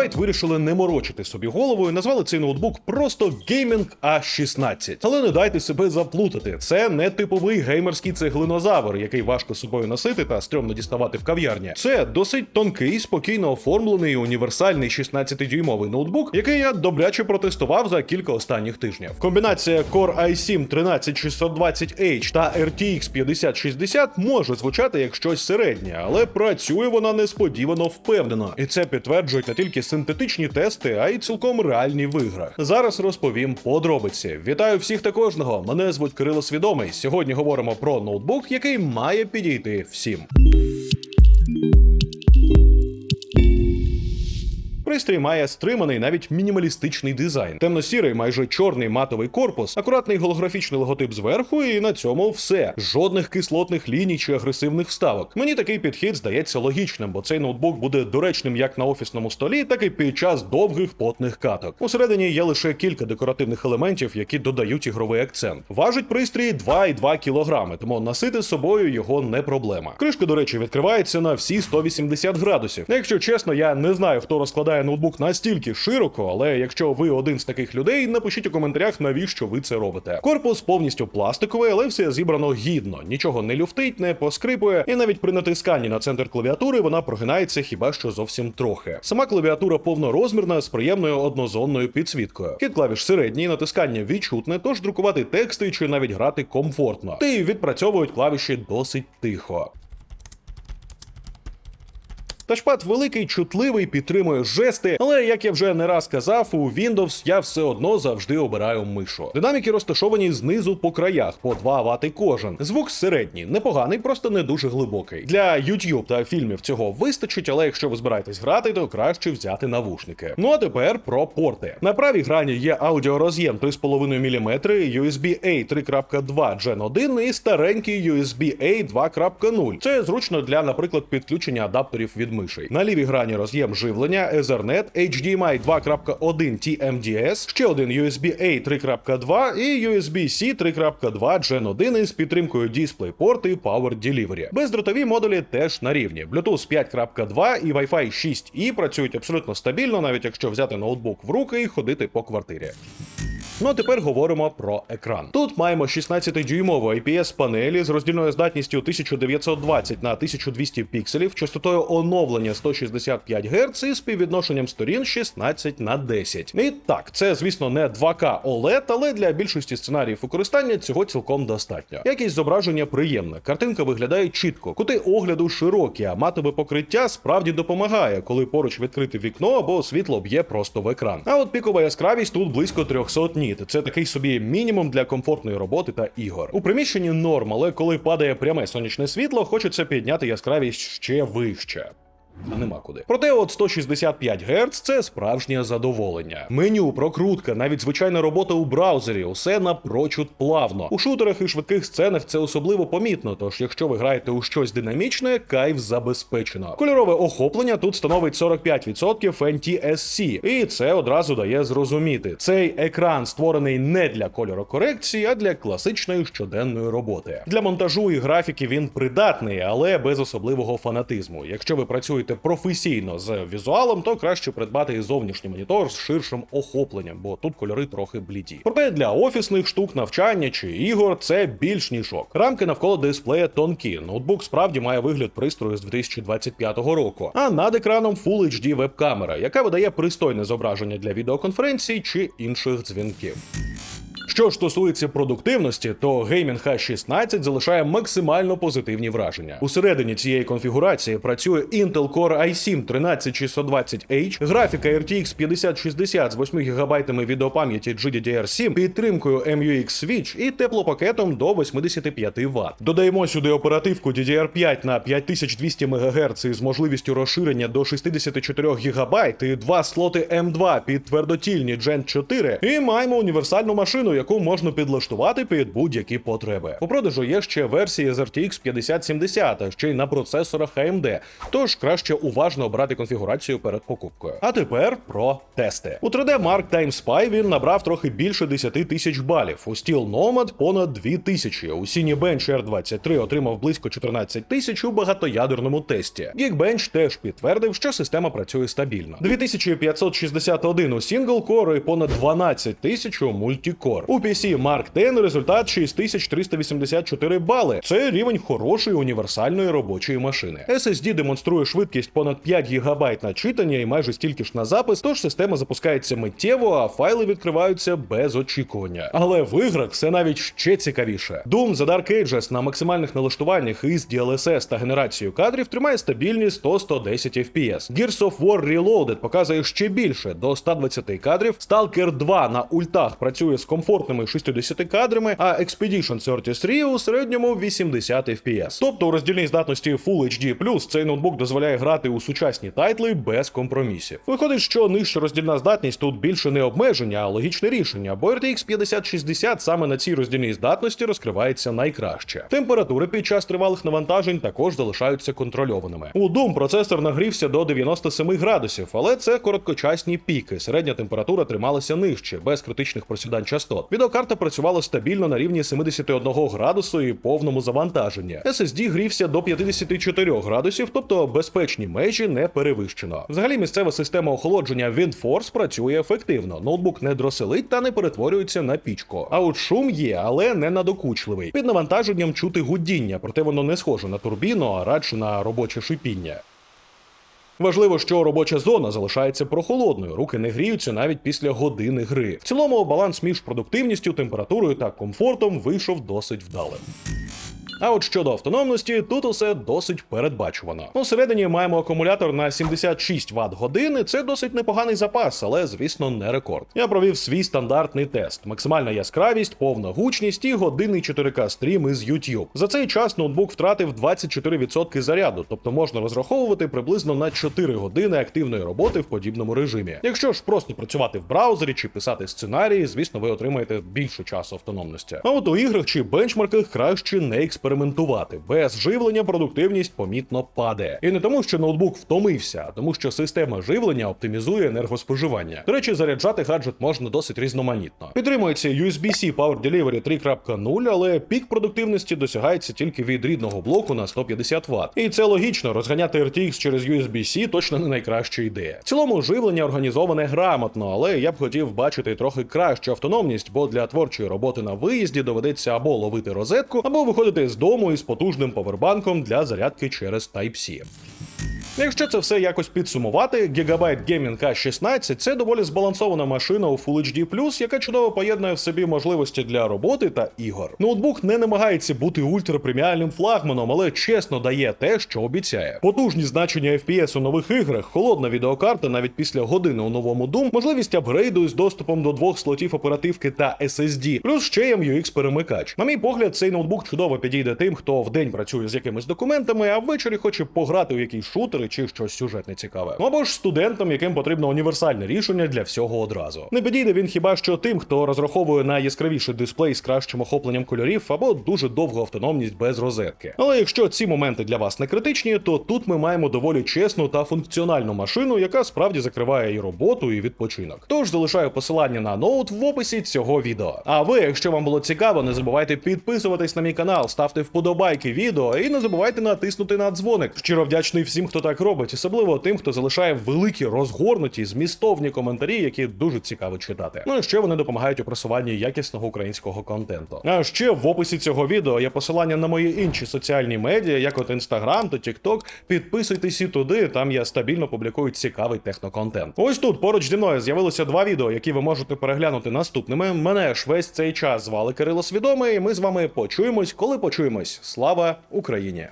Gigabyte вирішили не морочити собі голову і назвали цей ноутбук просто Gaming A16. Але не дайте себе заплутати. Це не типовий геймерський цеглинозавр, який важко собою носити та стрьомно діставати в кав'ярні. Це досить тонкий, спокійно оформлений універсальний 16-дюймовий ноутбук, який я добряче протестував за кілька останніх тижнів. Комбінація Core i7 13620H та RTX 5060 може звучати як щось середнє, але працює вона несподівано впевнено. І це підтверджують не тільки синтетичні тести, а й цілком реальні в іграх. Зараз розповім подробиці. Вітаю всіх та кожного. Мене звуть Кирило Свідомий. Сьогодні говоримо про ноутбук, який має підійти всім. Пристрій має стриманий, навіть мінімалістичний дизайн. Темно-сірий, майже чорний матовий корпус, акуратний голографічний логотип зверху, і на цьому все. Жодних кислотних ліній чи агресивних вставок. Мені такий підхід здається логічним, бо цей ноутбук буде доречним як на офісному столі, так і під час довгих потних каток. Усередині є лише кілька декоративних елементів, які додають ігровий акцент. Важить пристрій 2,2 кг, тому носити з собою його не проблема. Кришка, до речі, відкривається на всі 180 градусів. Якщо чесно, я не знаю, хто розкладає ноутбук настільки широко, але якщо ви один з таких людей, напишіть у коментарях, навіщо ви це робите. Корпус повністю пластиковий, але все зібрано гідно. Нічого не люфтить, не поскрипує, і навіть при натисканні на центр клавіатури вона прогинається хіба що зовсім трохи. Сама клавіатура повнорозмірна з приємною однозонною підсвіткою. Хід клавіш середній, натискання відчутне, тож друкувати тексти чи навіть грати комфортно. Й відпрацьовують клавіші досить тихо. Тачпад великий, чутливий, підтримує жести, але як я вже не раз казав, у Windows я все одно завжди обираю мишу. Динаміки розташовані знизу по краях, по 2 вати кожен. Звук середній, непоганий, просто не дуже глибокий. Для YouTube та фільмів цього вистачить, але якщо ви збираєтесь грати, то краще взяти навушники. Ну а тепер про порти. На правій грані є аудіороз'єм 3,5 мм, USB-A 3.2 Gen 1 і старенький USB-A 2.0. Це зручно для, наприклад, підключення адаптерів від мишей. На лівій грані роз'єм живлення, Ethernet, HDMI 2.1 TMDS, ще один USB-A 3.2 і USB-C 3.2 Gen 1 із підтримкою DisplayPort і Power Delivery. Бездротові модулі теж на рівні. Bluetooth 5.2 і Wi-Fi 6E працюють абсолютно стабільно, навіть якщо взяти ноутбук в руки і ходити по квартирі. Ну а тепер говоримо про екран. Тут маємо 16-дюймову IPS панелі з роздільною здатністю 1920 на 1200 пікселів, частотою оновлення 165 Гц і співвідношенням сторін 16 на 10. І так, це звісно не 2К OLED, але для більшості сценаріїв використання цього цілком достатньо. Якість зображення приємна, картинка виглядає чітко, кути огляду широкі, а матове покриття справді допомагає, коли поруч відкрите вікно або світло б'є просто в екран. А от пікова яскравість тут близько 300 ніт. Це такий собі мінімум для комфортної роботи та ігор. У приміщенні норм, але коли падає пряме сонячне світло, хочеться підняти яскравість ще вище. Нема куди. Проте, от 165 Гц це справжнє задоволення. Меню, прокрутка, навіть звичайна робота у браузері, усе напрочуд плавно. У шутерах і швидких сценах це особливо помітно. Тож, якщо ви граєте у щось динамічне, кайф забезпечено. Кольорове охоплення тут становить 45% NTSC, і це одразу дає зрозуміти. Цей екран створений не для кольорокорекції, а для класичної щоденної роботи. Для монтажу і графіки він придатний, але без особливого фанатизму. Якщо ви працюєте професійно з візуалом, то краще придбати і зовнішній монітор з ширшим охопленням, бо тут кольори трохи бліді. Проте для офісних штук, навчання чи ігор це більш ніж ок. Рамки навколо дисплея тонкі. Ноутбук справді має вигляд пристрою з 2025 року. А над екраном Full HD веб-камера, яка видає пристойне зображення для відеоконференцій чи інших дзвінків. Що ж стосується продуктивності, то Gaming H16 залишає максимально позитивні враження. Усередині цієї конфігурації працює Intel Core i7 13620H, графіка RTX 5060 з 8 ГБ відеопам'яті GDDR7, підтримкою MUX Switch і теплопакетом до 85 Вт. Додаємо сюди оперативку DDR5 на 5200 МГц з можливістю розширення до 64 ГБ і два слоти M2 під твердотільні Gen 4, і маємо універсальну машину, яку можна підлаштувати під будь-які потреби. У продажу є ще версії з RTX 5070, а ще й на процесорах AMD, тож краще уважно обрати конфігурацію перед покупкою. А тепер про тести. У 3D Mark Time Spy він набрав трохи більше 10 тисяч балів. У Steel Nomad понад 2 тисячі. У Cinebench R23 отримав близько 14 тисяч у багатоядерному тесті. Geekbench теж підтвердив, що система працює стабільно. 2561 у Single Core і понад 12 тисяч у Multicore. У PC Mark X результат 6384 бали. Це рівень хорошої універсальної робочої машини. SSD демонструє швидкість понад 5 ГБ на читання і майже стільки ж на запис, тож система запускається миттєво, а файли відкриваються без очікування. Але в іграх все навіть ще цікавіше. Doom The Dark Ages на максимальних налаштуваннях із DLSS та генерацією кадрів тримає стабільні 100-110 FPS. Gears of War Reloaded показує ще більше до 120 кадрів. Stalker 2 на ультах працює з комфортними 60 кадрами, а Expedition 33 у середньому 80 FPS. Тобто у роздільній здатності Full HD+, цей ноутбук дозволяє грати у сучасні тайтли без компромісів. Виходить, що нижча роздільна здатність тут більше не обмеження, а логічне рішення, бо RTX 5060 саме на цій роздільній здатності розкривається найкраще. Температури під час тривалих навантажень також залишаються контрольованими. У Doom процесор нагрівся до 97 градусів, але це короткочасні піки. Середня температура трималася нижче, без критичних просідань частот. Відеокарта працювала стабільно на рівні 71 градусу і повному завантаженні. SSD грівся до 54 градусів, тобто безпечні межі не перевищено. Взагалі, місцева система охолодження WindForce працює ефективно. Ноутбук не дроселить та не перетворюється на пічку. А от шум є, але не надокучливий. Під навантаженням чути гудіння, проте воно не схоже на турбіну, а радше на робоче шипіння. Важливо, що робоча зона залишається прохолодною, руки не гріються навіть після години гри. В цілому баланс між продуктивністю, температурою та комфортом вийшов досить вдалим. А от щодо автономності, тут усе досить передбачувано. Усередині маємо акумулятор на 76 Вт години. Це досить непоганий запас, але звісно не рекорд. Я провів свій стандартний тест: максимальна яскравість, повна гучність і годинний 4К стрім із YouTube. За цей час ноутбук втратив 24% заряду, тобто можна розраховувати приблизно на 4 години активної роботи в подібному режимі. Якщо ж просто працювати в браузері чи писати сценарії, звісно, ви отримаєте більше часу автономності. А от у іграх чи бенчмарках краще не експериментувати. Без живлення продуктивність помітно падає. І не тому, що ноутбук втомився, а тому, що система живлення оптимізує енергоспоживання. До речі, заряджати гаджет можна досить різноманітно. Підтримується USB-C Power Delivery 3.0, але пік продуктивності досягається тільки від рідного блоку на 150 Вт. І це логічно, розганяти RTX через USB-C точно не найкраща ідея. В цілому живлення організоване грамотно, але я б хотів бачити трохи кращу автономність, бо для творчої роботи на виїзді доведеться або ловити розетку, або виходити з дому із потужним повербанком для зарядки через Type-C. Якщо це все якось підсумувати, Gigabyte Gaming K16 це доволі збалансована машина у Full HD+, яка чудово поєднує в собі можливості для роботи та ігор. Ноутбук не намагається бути ультрапреміальним флагманом, але чесно дає те, що обіцяє. Потужні значення FPS у нових іграх, холодна відеокарта навіть після години у новому Doom, можливість апгрейду із доступом до двох слотів оперативки та SSD, плюс ще MUX перемикач. На мій погляд, цей ноутбук чудово підійде тим, хто вдень працює з якимись документами, а ввечері хоче пограти у якийсь шутер чи щось сюжетне цікаве. Ну або ж студентам, яким потрібно універсальне рішення для всього одразу. Не підійде він хіба що тим, хто розраховує на яскравіший дисплей з кращим охопленням кольорів або дуже довгу автономність без розетки. Але якщо ці моменти для вас не критичні, то тут ми маємо доволі чесну та функціональну машину, яка справді закриває і роботу, і відпочинок. Тож залишаю посилання на ноут в описі цього відео. А ви, якщо вам було цікаво, не забувайте підписуватись на мій канал, ставте вподобайки відео і не забувайте натиснути на дзвоник. Щиро вдячний всім, хто так робить, особливо тим, хто залишає великі розгорнуті змістовні коментарі, які дуже цікаво читати. Ну і ще вони допомагають у просуванні якісного українського контенту. А ще в описі цього відео є посилання на мої інші соціальні медіа, як от Instagram та TikTok. Підписуйтесь і туди, там я стабільно публікую цікавий техноконтент. Ось тут поруч зі мною з'явилося два відео, які ви можете переглянути наступними. Мене ж весь цей час звали Кирило Свідомий. Ми з вами почуємось, коли почуємось. Слава Україні!